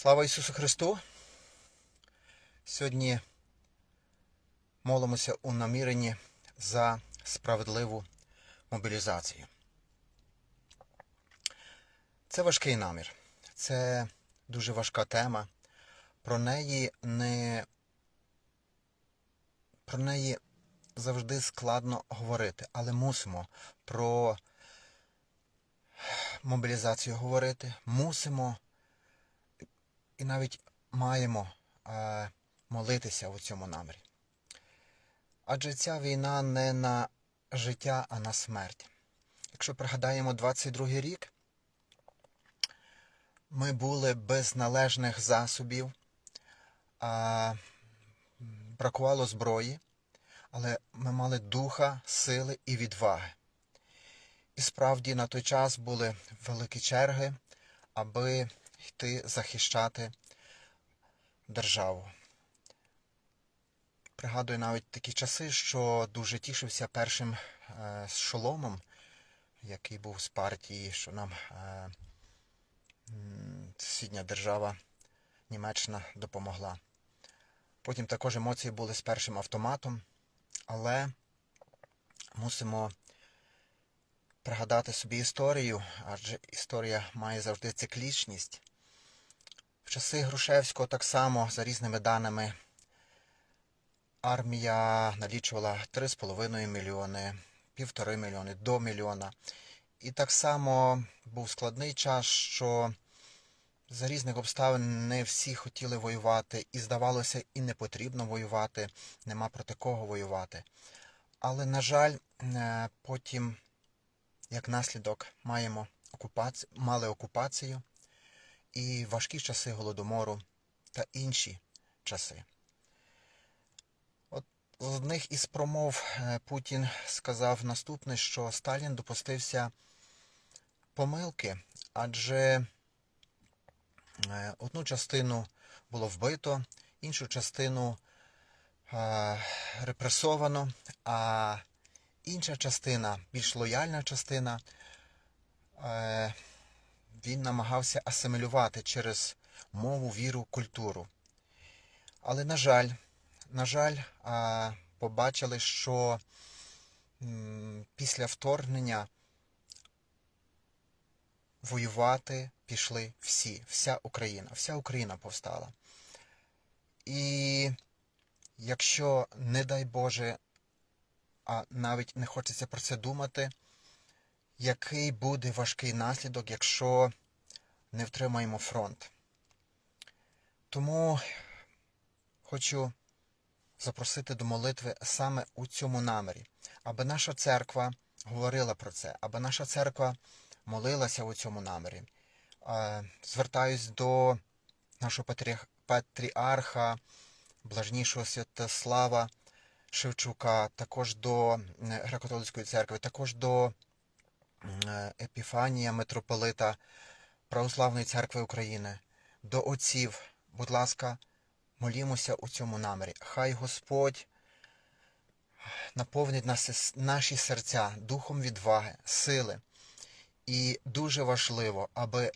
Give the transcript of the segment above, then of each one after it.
Слава Ісусу Христу! Сьогодні молимося у наміренні за справедливу мобілізацію. Це важкий намір, це дуже важка тема. Про неї не про неї завжди складно говорити, але мусимо про мобілізацію говорити, мусимо і навіть маємо е, молитися у цьому намірі. Адже ця війна не на життя, а на смерть. Якщо пригадаємо 22 рік, ми були без належних засобів, а, бракувало зброї, але ми мали духа, сили і відваги. І справді на той час були великі черги, аби йти захищати державу. Пригадую навіть такі часи, що дуже тішився першим е, шоломом, який був з партії, що нам е, сусідня держава Німеччина допомогла. Потім також емоції були з першим автоматом, але мусимо пригадати собі історію, адже історія має завжди циклічність. Часи Грушевського так само, за різними даними, армія налічувала 3,5 мільйони, півтори мільйони, до мільйона. І так само був складний час, що за різних обставин не всі хотіли воювати, і здавалося, і не потрібно воювати, нема проти кого воювати. Але, на жаль, е, потім, як наслідок, маємо окупаці... мали окупацію і важкі часи голодомору та інші часи. От з одних із промов е, Путін сказав наступне, що Сталін допустився помилки, адже е, одну частину було вбито, іншу частину е, репресовано, а інша частина, більш лояльна частина, він намагався асимілювати через мову, віру, культуру. Але, на жаль, на жаль, побачили, що після вторгнення воювати пішли всі, вся Україна, вся Україна повстала. І якщо, не дай Боже, а навіть не хочеться про це думати, який буде важкий наслідок, якщо не втримаємо фронт. Тому хочу запросити до молитви саме у цьому намірі, аби наша церква говорила про це, аби наша церква молилася у цьому намірі. Звертаюсь до нашого патріарха, блажнішого Святослава Шевчука, також до Греко-католицької церкви, також до Епіфанія, митрополита Православної церкви України, до отців. Будь ласка, молімося у цьому намірі. Хай Господь наповнить нас, наші серця духом відваги, сили. І дуже важливо, аби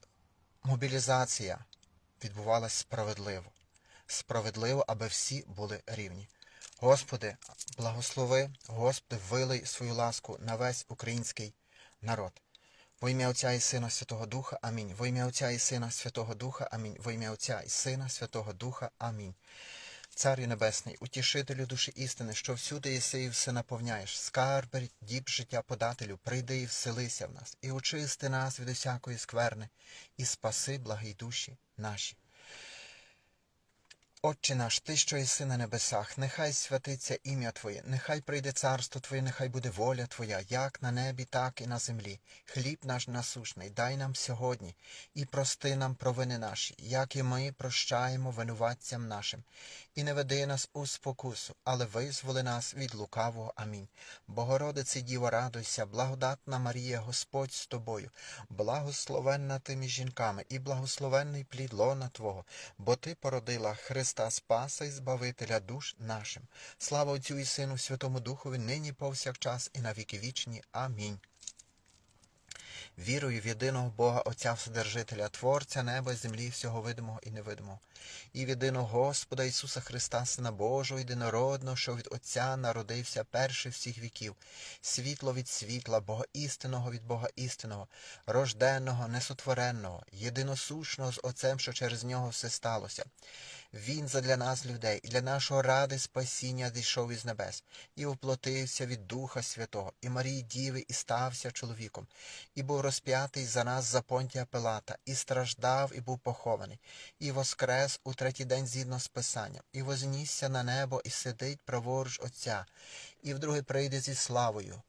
мобілізація відбувалася справедливо. Справедливо, аби всі були рівні. Господи, благослови, Господи, вилий свою ласку на весь український народ. Во ім'я Отця і Сина Святого Духа. Амінь. Во ім'я Отця і Сина Святого Духа. Амінь. Во ім'я Отця і Сина Святого Духа. Амінь. Царю Небесний, утішителю душі істини, що всюди єси і все наповняєш, скарб, діб життя подателю, прийди і вселися в нас, і очисти нас від усякої скверни, і спаси благі душі наші. Отче наш, Ти, що єси на небесах, нехай святиться ім'я Твоє, нехай прийде царство Твоє, нехай буде воля Твоя, як на небі, так і на землі. Хліб наш насушний, дай нам сьогодні, і прости нам провини наші, як і ми прощаємо винуватцям нашим. І не веди нас у спокусу, але визволи нас від лукавого. Амінь. Богородице Діво, радуйся, благодатна Марія, Господь з тобою, благословенна ти між жінками, і благословенний плід лона Твого, бо Ти породила Христа Спаса і Збавителя душ нашим. Слава Отцю і Сину, Святому Духові, нині повсякчас і на віки вічні. Амінь. Вірую в єдиного Бога Отця Вседержителя, Творця неба, землі, всього видимого і невидимого, і в єдиного Господа Ісуса Христа, Сина Божого, єдинородного, що від Отця народився перший всіх віків, світло від світла, Бога істинного від Бога істинного, рожденного, несотвореного, єдиносушного з Отцем, що через нього все сталося. Він задля нас, людей, і для нашого ради спасіння зійшов із небес, і воплотився від Духа Святого, і Марії Діви, і стався чоловіком, і був розп'ятий за нас за Понтія Пилата, і страждав, і був похований, і воскрес у третій день згідно з Писанням, і вознісся на небо, і сидить праворуч Отця, і вдруге прийде зі славою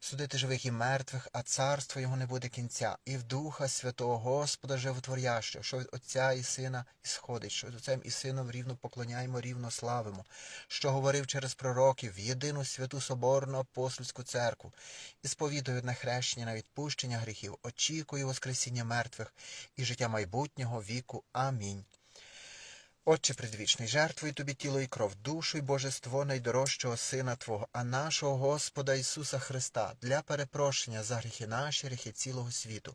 судити живих і мертвих, а царство його не буде кінця, і в Духа Святого Господа Животворящого, що від Отця і Сина ісходить, що з Отцем і Сином рівно поклоняємо, рівно славимо, що говорив через пророків в єдину святу Соборну апостольську церкву, і сповідує на хрещення на відпущення гріхів, очікую Воскресіння мертвих і життя майбутнього віку. Амінь. Отче предвічний, жертвуй тобі тіло і кров, душу й божество найдорожчого Сина Твого, а нашого Господа Ісуса Христа, для перепрошення за гріхи наші, гріхи цілого світу.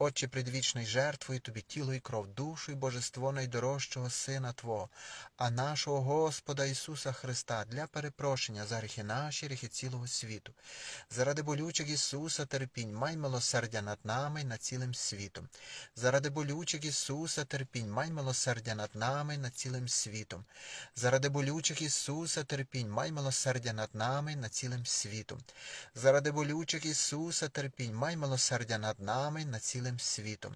Отче предвічний, жертвую тобі тіло і кров, душу і божество найдорожчого Сина Твого, а нашого Господа Ісуса Христа для перепрошення за гріхи наші, гріхи цілого світу. Заради болючих Ісуса терпінь, май милосердя над нами і над цілим світом. Заради болючих Ісуса терпінь, май милосердя над нами і над цілим світом. Заради болючих Ісуса терпінь, май милосердя над нами і над цілим світом. Заради болючих Ісуса терпінь, май милосердя над нами і над цілим світом.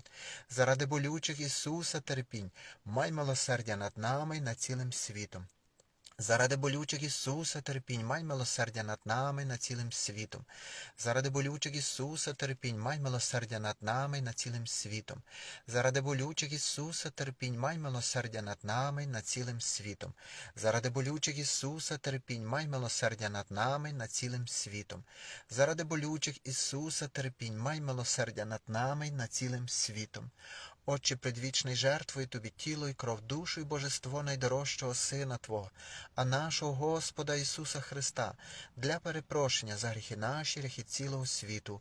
Заради болючих Ісуса терпінь, май милосердя над нами і над цілим світом. Заради болючих Ісуса терпінь, май милосердя над нами над цілим світом. Заради болючих Ісуса терпінь, май милосердя над нами над цілим світом. Заради болючих Ісуса терпінь, май милосердя над нами над цілим світом. Заради болючих Ісуса терпінь, май милосердя над нами над цілим світом. Заради болючих Ісуса терпінь, май милосердя над нами над цілим світом. Отче предвічний, жертвуй тобі тіло і кров, душу і божество найдорожчого Сина Твого, а нашого Господа Ісуса Христа, для перепрошення за гріхи наші, гріхи цілого світу.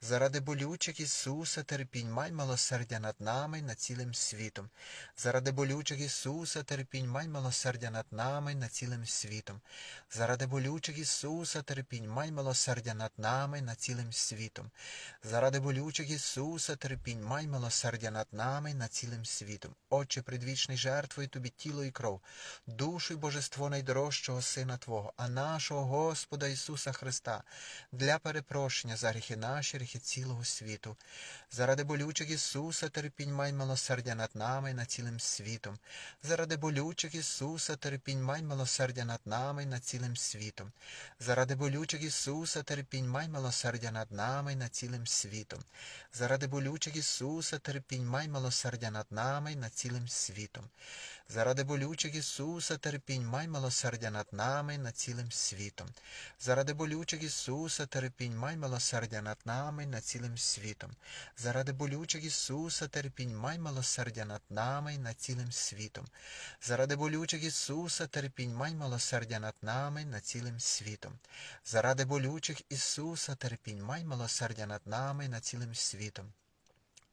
Заради болючих Ісуса терпінь, май милосердя над нами і над цілим світом. Заради болючих Ісуса терпінь, май милосердя над нами і над цілим світом. Заради болючих Ісуса терпінь, май милосердя над нами і над цілим світом. Заради болючих Ісуса терпінь, май милосердя над нами і над цілим світом. Отче предвічний, жертвуй тобі тіло і кров, душу і божество найдорожчого Сина Твого, а нашого Господа Ісуса Христа, для перепрошення за гріхи наші, гріхи цілого світу. Заради болючих Ісуса терпінь, май милосердя над нами і над цілим світом. Заради болючих Ісуса терпінь, май милосердя над нами і над цілим світом. Заради болючих Ісуса терпінь, май милосердя над нами і над цілим світом. Заради болючих Ісуса терпінь, май милосердя над нами і над цілим світом. Заради болючих Ісуса терпінь, май милосердя над нами і над цілим світом. Заради болючих Ісуса терпінь, май милосердя милосердя над нами, над цілим світом. Заради болючих Ісуса терпінь, май милосердя над нами, над цілим світом. Заради болючих Ісуса терпінь, май милосердя над нами, над цілим світом. Заради болючих Ісуса терпінь, май милосердя над нами, над цілим світом.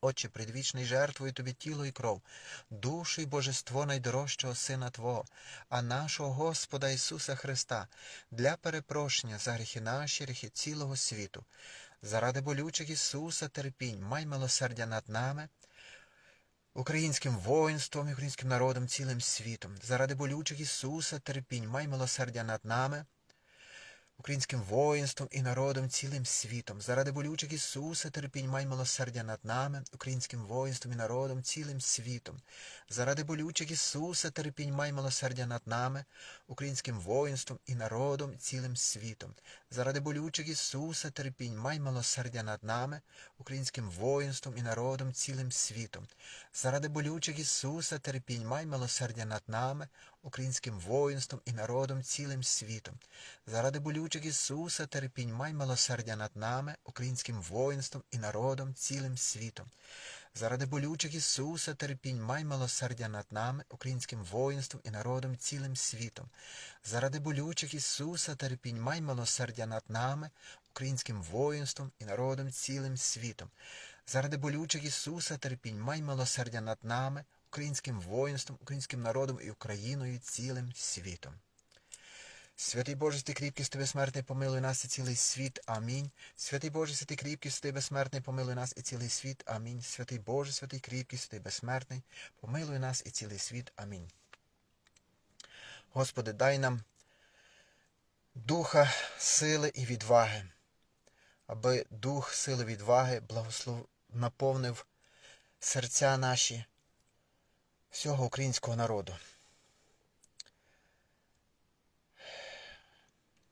Отче, предвічний жертвою тобі тіло і кров, душу і божество найдорожчого Сина Твого, а нашого Господа Ісуса Христа, для перепрошення за гріхи наші, гріхи цілого світу. Заради болючих Ісуса терпінь, май милосердя над нами, українським воїнством і українським народом цілим світом. Заради болючих Ісуса терпінь, май милосердя над нами, українським воїнством і народом цілим світом. Заради болючих Ісуса терпінь, май милосердя над нами, українським воїнством і народом цілим світом. Заради болючих Ісуса терпінь, май милосердя над нами, українським воїнством і народом цілим світом. Заради болючих Ісуса терпінь, май милосердя над нами, українським воїнством і народом цілим світом. Заради болючих Ісуса терпінь, май милосердя над нами, українським воїнством і народом цілим світом. Заради болючих Ісуса терпінь, май милосердя над нами, українським воїнством і народом цілим світом. Заради болючих Ісуса терпінь, май милосердя над нами, українським воїнством і народом цілим світом. Заради болючих Ісуса терпінь, май милосердя над нами, українським воїнством і народом цілим світом. Заради болючих Ісуса терпінь, май милосердя над нами, українським воїнством, українським народом і Україною цілим світом. Святий Боже, ти кріпкий, з тебе смертний, помилуй нас і цілий світ. Амінь. Святий Боже, святий кріпкий, з тебе безсмертний, помилуй нас і цілий світ. Амінь. Святий Боже, святий кріпкий, святий безсмертний, помилуй нас і цілий світ. Амінь. Господи, дай нам духа, сили і відваги, аби дух, сили, відваги благослов... наповнив серця наші всього українського народу.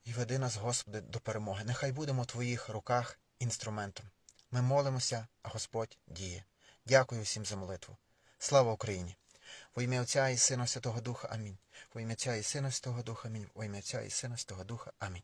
І веди нас, Господи, до перемоги. Нехай будемо в Твоїх руках інструментом. Ми молимося, а Господь діє. Дякую всім за молитву. Слава Україні! Во ім'я Отця і Сина Святого Духа. Амінь. Во ім'я Отця і Сина Святого Духа. Амінь. Во ім'я Отця і Сина Святого Духа. Амінь.